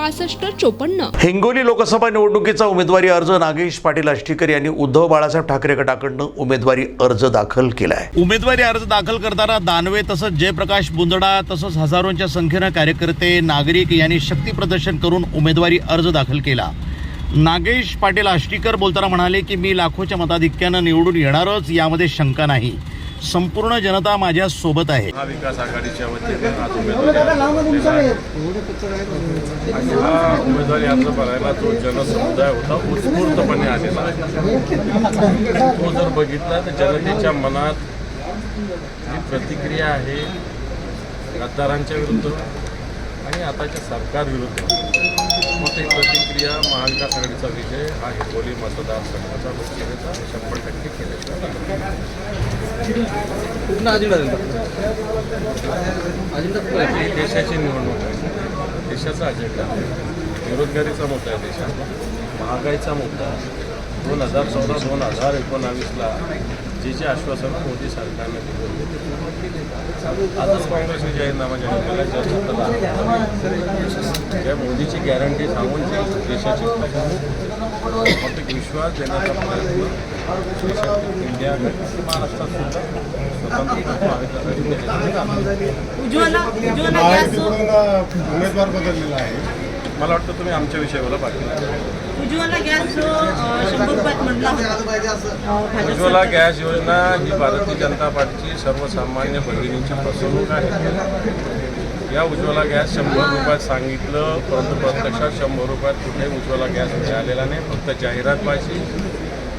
पासष्ट चोपन्न. हिंगोली लोकसभा निवडणुकीचा उमेदवारी अर्ज नागेश पाटील आष्टीकर यांनी उद्धव बाळासाहेब ठाकरे गटाकडनं उमेदवारी अर्ज दाखल केला आहे उमेदवारी अर्ज दाखल करताना दानवे तसंच जयप्रकाश बुंदडा तसंच हजारोंच्या संख्येनं कार्यकर्ते नागरिक यांनी शक्ती प्रदर्शन करून उमेदवारी अर्ज दाखल केला. नागेश पाटील आष्टीकर बोलताना म्हणाले की मी लाखोच्या मताधिक्यानं निवडून येणारच यामध्ये शंका नाही. संपूर्ण जनता माझ्या सोबत आहे. महाविकास आघाडीच्या वतीने आज उमेदवारी आणि हा उमेदवारी अर्ज भरायला जो जनसमुदाय होता उत्स्फूर्तपणे आलेला आहे. तो जर बघितला तर जनतेच्या मनात जी प्रतिक्रिया आहे गद्दारांच्या विरुद्ध आणि आताच्या सरकार विरुद्ध ती प्रतिक्रिया महाविकास आघाडीचा विजय हा हिंगोली मतदारसंघाचा लोकसभेचा शंभर टक्के केल्याशिवाय ही देशाची निवडणूक आहे. देशाचा अजेंडा बेरोजगारीचा मुद्दा आहे देशात. महागाईचा मुद्दा दोन हजार चौदा दोन हजार एकोणावीसला जे जे आश्वासनं मोदी सरकारने दिली होती. आजच काँग्रेसने जाहीरनामा जाहीर केला ज्या ज्या मोदीची गॅरंटी सांगून जी देशाची फक्त विश्वास देण्याचा प्रयत्न देशात इंडिया महाराष्ट्रात सुद्धा स्वतंत्र उमेदवार बदललेला आहे. मला वाटतं तुम्ही आमच्या विषयावर पाहिजे उज्ज्वला गॅस उज्ज्वला गॅस योजना ही भारतीय जनता पार्टीची सर्वसामान्य भगिनींची फसवणूक आहे. या उज्ज्वला गॅस शंभर रुपयात सांगितलं परंतु प्रत्यक्षात शंभर रुपयात कुठेही उज्ज्वला गॅस मिळालेला नाही फक्त जाहिरातबाजी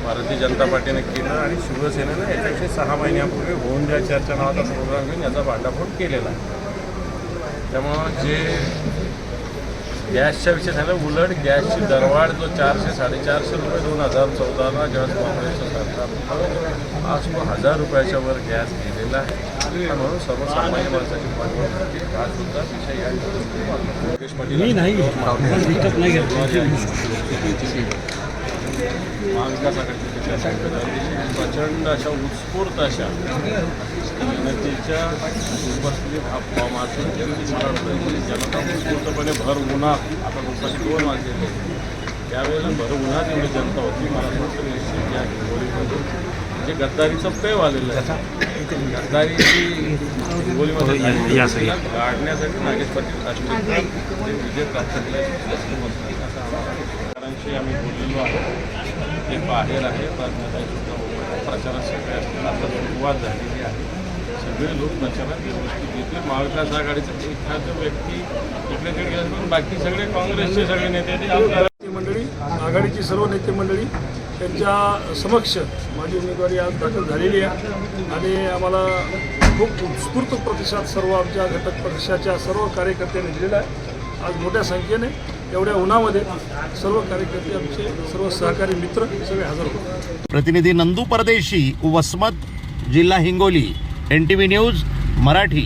भारतीय जनता पार्टीने केलं आणि शिवसेनेनं याच्याविषयी सहा महिन्यापूर्वी होऊन द्या चर्चा नावाचा प्रोग्राम घेऊन याचा भांडाफोड केलेला आहे. त्यामुळं जे गॅसच्या विषय झालं उलट गॅसची दरवाढ जो चारशे साडेचारशे रुपये दोन हजार चौदाला गॅस काँग्रेसच्या सरकार आज तो हजार रुपयाच्या वर गॅस गेलेला आहे. म्हणून सर्वसामान्य माणसाची मागणी होते. हा सुद्धा विषय या निवडणुकीत योगेश पाटील महाविकास सरकारने प्रचंड अशा उत्स्फूर्त अशा जनतेच्या उपस्थितीत हा फॉर्म असून मला जनता उत्स्फूर्तपणे भर उन्हात आता दुपारी दोन आहेत. त्यावेळेला भर उन्हात एवढी जनता होती मला असं वाटतं निश्चित या हिंगोलीमध्ये जे गद्दारीचं पेव आलेलं आहे गद्दारीची हिंगोलीमध्ये. तिला गाडण्यासाठी नागेश पाटील आष्टीकर जे विजय प्राप्त केल्याची आम्ही बोललेलो आहोत. ते बाहेर आहे सुद्धा प्रचारात सगळ्या आता सुरुवात झालेली आहे. सगळे लोक प्रचारात व्यवस्थित घेतले महाविकास आघाडीचं एखादं व्यक्ती इकडे तिकडे गेलं बाकी सगळे काँग्रेसचे सगळे नेते ते मंडळी आघाडीची सर्व नेते मंडळी त्यांच्या समक्ष माझी उमेदवारी आज दाखल झालेली आहे. आणि आम्हाला खूप उत्स्फूर्त प्रतिसाद सर्व आमच्या घटक पक्षाच्या सर्व कार्यकर्त्यांनी दिलेला आहे. आज मोठ्या संख्येने एवढ्या उन्हामध्ये सर्व कार्यकर्ते आमचे सर्व सहकारी मित्र सगळे हजर होते. प्रतिनिधी नंदू परदेशी वसमत जिल्हा Hingoli N T V news Marathi.